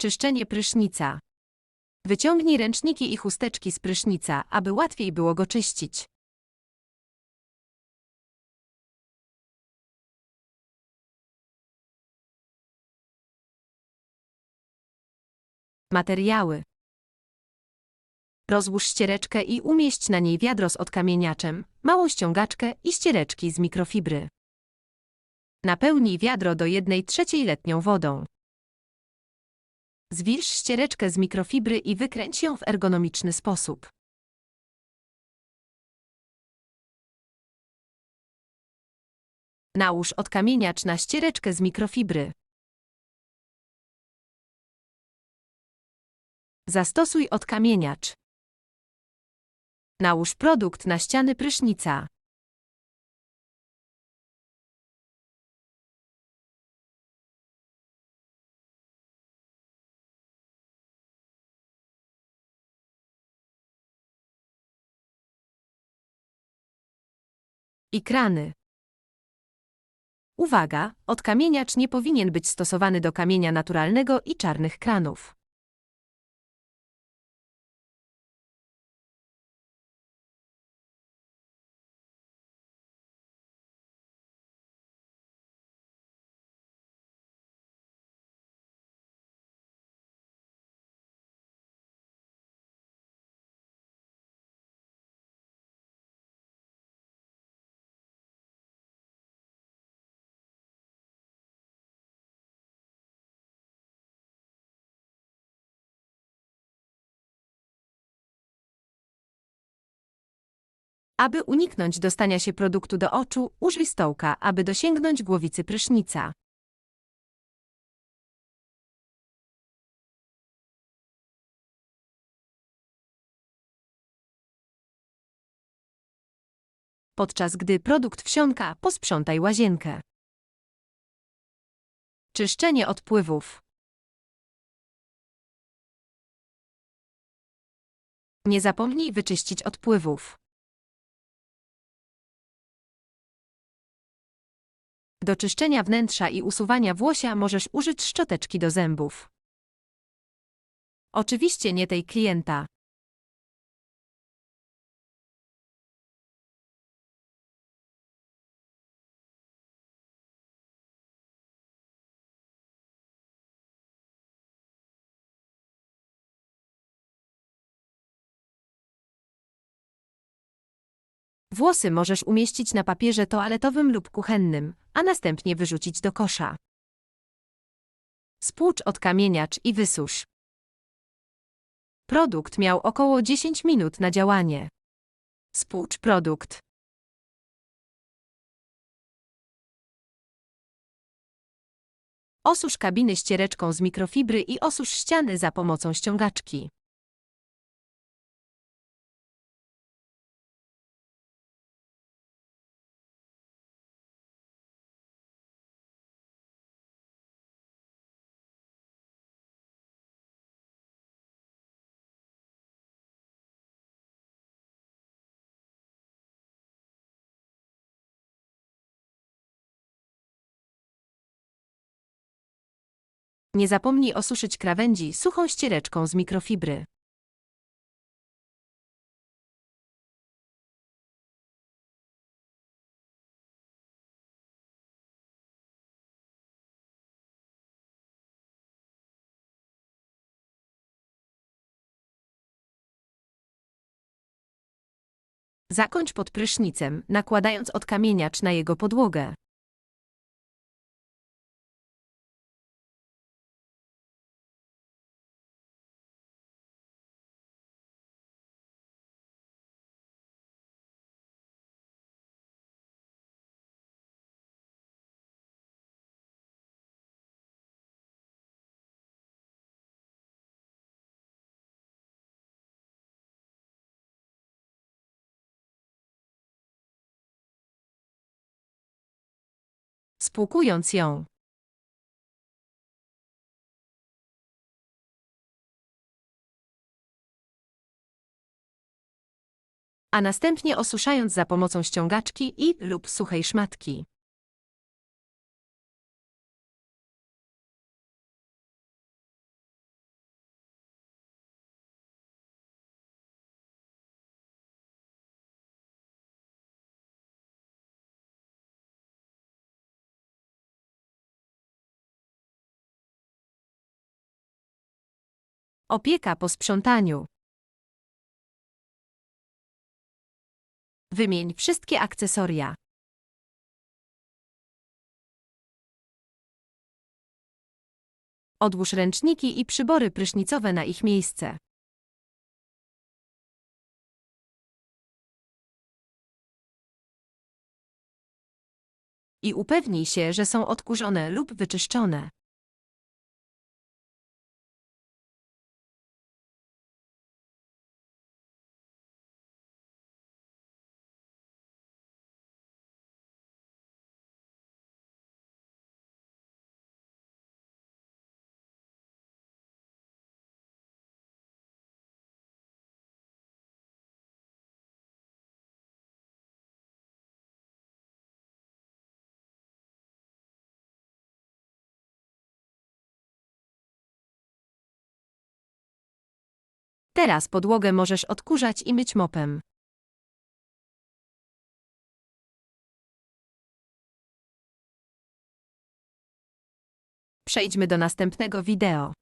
Czyszczenie prysznica. Wyciągnij ręczniki i chusteczki z prysznica, aby łatwiej było go czyścić. Materiały. Rozłóż ściereczkę i umieść na niej wiadro z odkamieniaczem, małą ściągaczkę i ściereczki z mikrofibry. Napełnij wiadro do 1 trzeciej letnią wodą. Zwilż ściereczkę z mikrofibry i wykręć ją w ergonomiczny sposób. Nałóż odkamieniacz na ściereczkę z mikrofibry. Zastosuj odkamieniacz. Nałóż produkt na ściany prysznica. I krany. Uwaga, odkamieniacz nie powinien być stosowany do kamienia naturalnego i czarnych kranów. Aby uniknąć dostania się produktu do oczu, użyj stołka, aby dosięgnąć głowicy prysznica. Podczas gdy produkt wsiąka, posprzątaj łazienkę. Czyszczenie odpływów. Nie zapomnij wyczyścić odpływów. Do czyszczenia wnętrza i usuwania włosia możesz użyć szczoteczki do zębów. Oczywiście nie tej klienta. Włosy możesz umieścić na papierze toaletowym lub kuchennym, a następnie wyrzucić do kosza. Spłucz odkamieniacz i wysusz. Produkt miał około 10 minut na działanie. Spłucz produkt. Osusz kabiny ściereczką z mikrofibry i osusz ściany za pomocą ściągaczki. Nie zapomnij osuszyć krawędzi suchą ściereczką z mikrofibry. Zakończ pod prysznicem, nakładając odkamieniacz na jego podłogę. Spłukując ją. A następnie osuszając za pomocą ściągaczki i lub suchej szmatki. Opieka po sprzątaniu. Wymień wszystkie akcesoria. Odłóż ręczniki i przybory prysznicowe na ich miejsce. I upewnij się, że są odkurzone lub wyczyszczone. Teraz podłogę możesz odkurzać i myć mopem. Przejdźmy do następnego wideo.